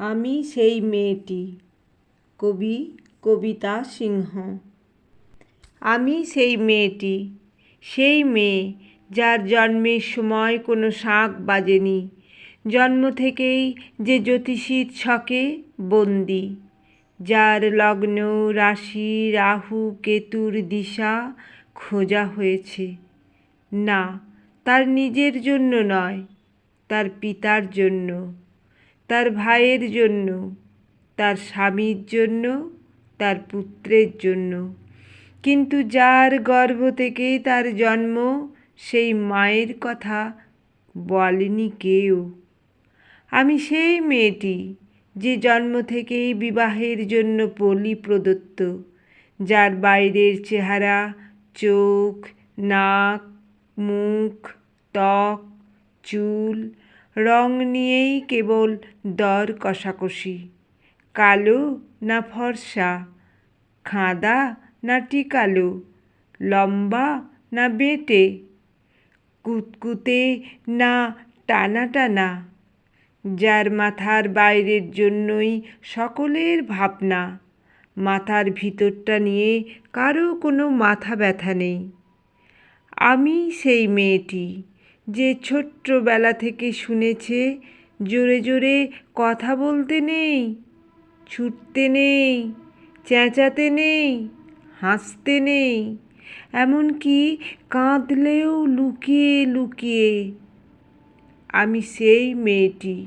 আমি সেই মেয়েটি। কবি, কবিতা সিংহ। আমি সেই মেয়েটি। সেই মেয়ে যার জন্মের সময় কোনো শাঁখ বাজেনি। জন্ম থেকেই যে জ্যোতিষীর ছকে বন্দি। যার লগ্ন, রাশি, রাহু, কেতুর দিশা খোঁজা হয়েছে। না, তার নিজের জন্য নয়, তার পিতার জন্য। তার ভাইয়ের জন্য, তার স্বামীর জন্য, তার পুত্রের জন্য। কিন্তু যার গর্ভ থেকে তার জন্ম, সেই মায়ের কথা বলেনি কেউ। আমি সেই মেয়েটি যে জন্ম থেকেই বিবাহের জন্য পলি প্রদত্ত, যার বাইরের চেহারা, চোখ, নাক, মুখ, ত্বক, চুল রং নিয়েই কেবল দর কষাকষি। কালো না ফর্সা, খাঁদা না টিকালো, লম্বা না বেটে, কুতকুতে না টানা টানা, যার মাথার বাইরের জন্যই সকলের ভাবনা, মাথার ভিতরটা নিয়ে কারও কোনো মাথা ব্যথা নেই। আমি সেই মেয়েটি। যে ছোট্টবেলা থেকে শুনেছে, জোরে জোরে কথা বলতে নেই, ছুটতে নেই, চেঁচাতে নেই, হাসতে নেই, এমনকি কাঁদলেও লুকিয়ে লুকিয়ে। আমি সেই মেয়েটি,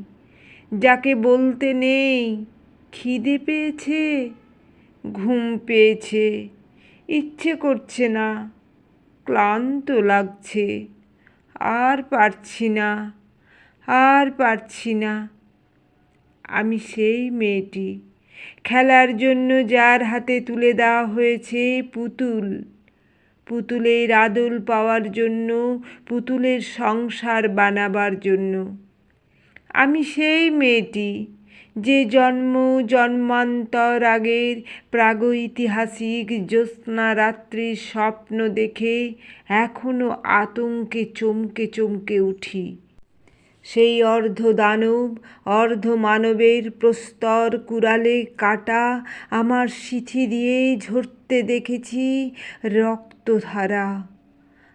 যাকে বলতে নেই, খিদে পেয়েছে, ঘুম পেয়েছে, ইচ্ছে করছে না, ক্লান্ত লাগছে। আর পারছি না, আর পারছি না। আমি সেই মেয়েটি। খেলার জন্য যার হাতে তুলে দেওয়া হয়েছে পুতুল। পুতুলের আদল পাওয়ার জন্য, পুতুলের সংসার বানাবার জন্য। আমি সেই মেয়েটি। যে জন্ম জন্মান্তর আগের প্রাগৈতিহাসিক জ্যোৎস্না রাত্রির স্বপ্ন দেখে এখনও আতঙ্কে চমকে চমকে উঠি। সেই অর্ধ দানব অর্ধ মানবের প্রস্তর কুড়ালে কাটা আমার সিথি দিয়ে ঝরতে দেখেছি রক্তধারা।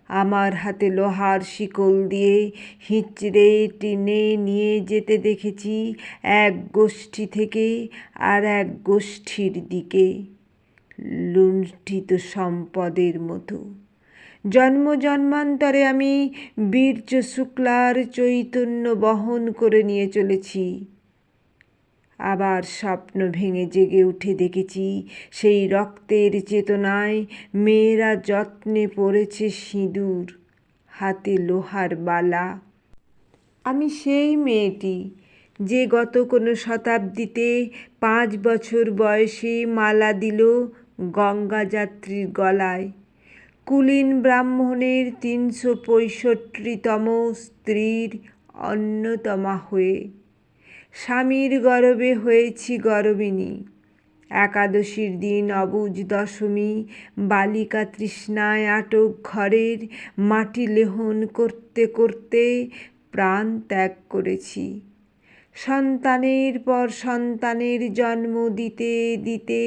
আমার হাতে লোহার শিকল দিয়ে হিঁচড়ে টেনে নিয়ে যেতে দেখেছি এক গোষ্ঠী থেকে আর এক গোষ্ঠীর দিকে লুণ্ঠিত সম্পদের মতো। জন্ম জন্মান্তরে আমি বীর্য শুক্লার চৈতন্য বহন করে নিয়ে চলেছি। আবার স্বপ্ন ভেঙে জেগে উঠে দেখেছি, সেই রক্তের চেতনায় মেয়েরা যত্নে পড়েছে সিঁদুর, হাতে লোহার বালা। আমি সেই মেয়েটি যে গত কোনো শতাব্দীতে পাঁচ বছর বয়সে মালা দিল গঙ্গা যাত্রীর গলায়। কুলীন ব্রাহ্মণের তিনশো পঁয়ষট্টিতম স্ত্রীর অন্যতমা হয়ে স্বামীর গরবে হয়েছি গরবিনী। একাদশীর দিন অবুজ দশমী, বালিকা তৃষ্ণায় আটক ঘরের মাটি লেহন করতে করতে প্রাণ ত্যাগ করেছি। সন্তানের পর সন্তানের জন্ম দিতে দিতে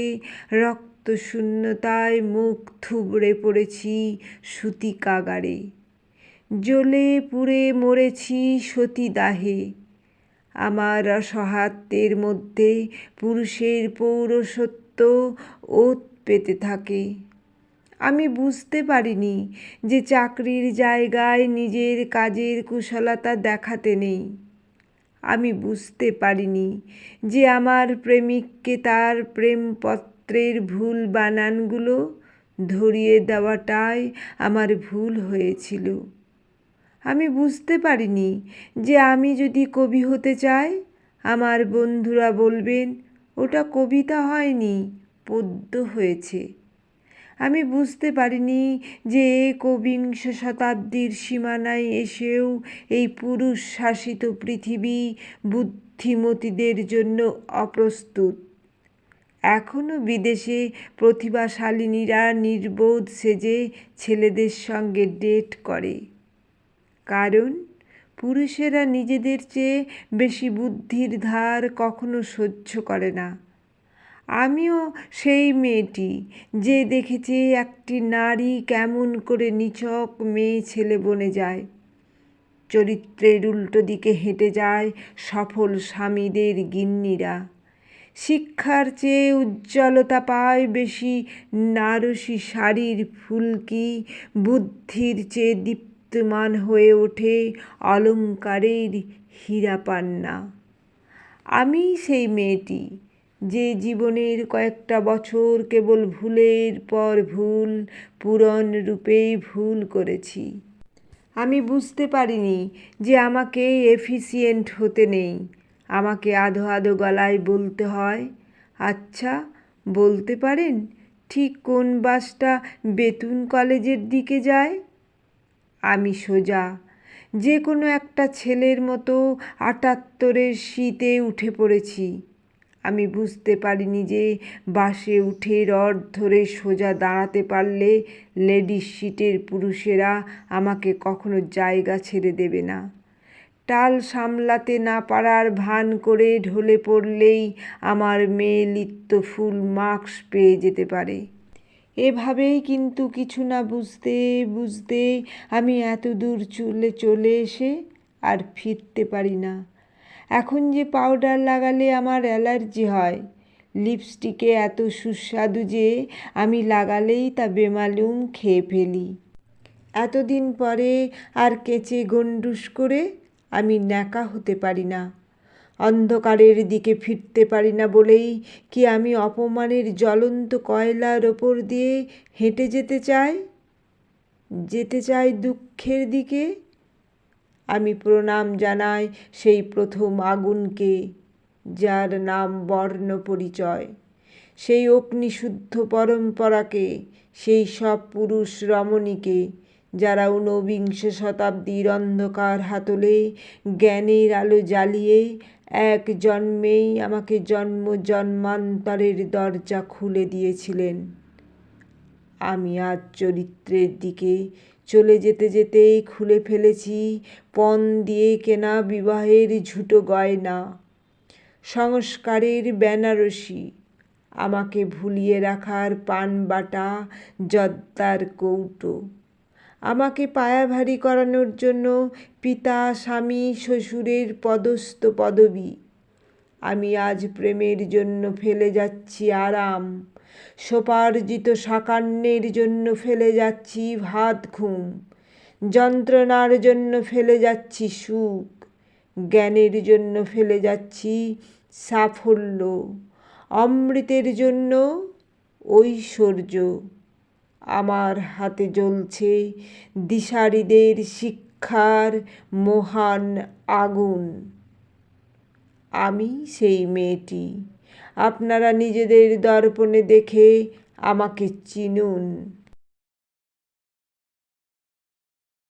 রক্ত শূন্যতায় মুখ থুবড়ে পড়েছি সুতি কাগারে জ্বলে পুড়ে মরেছি সতীদাহে। আমার অসহায়ত্বের মধ্যে পুরুষের পৌরসত্ব ওত পেতে থাকে। আমি বুঝতে পারিনি যে চাকরির জায়গায় নিজের কাজের কুশলতা দেখাতে নেই। আমি বুঝতে পারিনি যে আমার প্রেমিককে তার প্রেমপত্রের ভুল বানানগুলো ধরিয়ে দেওয়াটাই আমার ভুল হয়েছিল। আমি বুঝতে পারিনি যে আমি যদি কবি হতে চাই। আমার বন্ধুরা বলবেন, ওটা কবিতা হয়নি, পদ্য হয়েছে। আমি বুঝতে পারিনি যে একবিংশ শতাব্দীর সীমানায় এসেও এই পুরুষ শাসিত পৃথিবী বুদ্ধিমতীদের জন্য অপ্রস্তুত। এখনও বিদেশে প্রতিভাশালিনীরা নির্বোধ সেজে ছেলেদের সঙ্গে ডেট করে। কারণ পুরুষেরা নিজেদের চেয়ে বেশি বুদ্ধির ধার কখনো সহ্য করে না। আমিও সেই মেয়েটি যে দেখেছে একটি নারী কেমন করে নিছক মেয়ে ছেলে বনে যায়। চরিত্রের উল্টো দিকে হেঁটে যায় সফল স্বামীদের গিন্নিরা। শিক্ষার চেয়ে উজ্জ্বলতা পায় বেশি। নারসী শাড়ির ফুলকি বুদ্ধির চেয়ে দীপ্তমান হয়ে ওঠে অলঙ্কারের হীরা পান্না আমি সেই মেয়েটি যে জীবনের কয়েকটা বছর কেবল ভুলের পর ভুল, পূরণ রূপেই ভুল করেছি। আমি বুঝতে পারিনি যে আমাকে এফিসিয়েন্ট হতে নেই। আমাকে আধো আধো গলায় বলতে হয় আচ্ছা বলতে পারেন, ঠিক কোন বাসটা বেতুন কলেজের দিকে যায়? আমি সোজা। যে কোনো একটা ছেলের মতো আটাত্তরের শীতে উঠে পড়েছি। আমি বুঝতে পারিনি যে বাসে উঠে রড ধরে সোজা দাঁড়াতে পারলে লেডিস সিটের পুরুষেরা আমাকে কখনো জায়গা ছেড়ে দেবে না। টাল সামলাতে না পারার ভান করে ঢলে পড়লেই আমার মেয়ে লিপ্ত ফুল মার্কস পেয়ে যেতে পারে। এভাবেই কিন্তু কিছু না বুঝতে বুঝতে আমি এত দূর চলে চলে এসে আর ফিরতে পারি না। এখন যে পাউডার লাগালে আমার অ্যালার্জি হয়, লিপস্টিকে এত সুস্বাদু যে আমি লাগালেই তা বেমালুম খেয়ে ফেলি। এতদিন পরে আর কেচে গন্ডুস করে আমি ন্যাকা হতে পারি না। অন্ধকারের দিকে ফিরতে পারি না বলেই কি আমি অপমানের জ্বলন্ত কয়লার ওপর দিয়ে হেঁটে যেতে চাই? যেতে চাই দুঃখের দিকে? আমি প্রণাম জানাই সেই প্রথম আগুনকে, যার নাম বর্ণ পরিচয়। সেই অগ্নিশুদ্ধ পরম্পরাকে, সেই সব পুরুষ রমণীকে, যারা ঊনবিংশ শতাব্দীর অন্ধকার হাতলে জ্ঞানের আলো জ্বালিয়ে এক জন্মেই আমাকে জন্ম জন্মান্তরের দরজা খুলে দিয়েছিলেন। আমি আজ চরিত্রের দিকে চলে যেতে যেতেই খুলে ফেলেছি, পণ দিয়ে কেনা বিবাহের ঝুটো গয়না। সংস্কারের বেনারসি, আমাকে ভুলিয়ে রাখার পান বাটা জদ্দার কৌটো। আমাকে পায়া ভারী করানোর জন্য পিতা, স্বামী, শ্বশুরের পদস্থ পদবী। আমি আজ প্রেমের জন্য ফেলে যাচ্ছি আরাম। সোপার্জিত সাকান্যের জন্য ফেলে যাচ্ছি ভাত ঘুম যন্ত্রণার জন্য ফেলে যাচ্ছি সুখ। জ্ঞানের জন্য ফেলে যাচ্ছি সাফল্য। অমৃতের জন্য ঐশ্বর্য। আমার হাতে জ্বলছে দিশারিদের শিক্ষার মহান আগুন। আমি সেই মেয়েটি। আপনারা নিজেদের দর্পণে দেখে আমাকে চিনুন।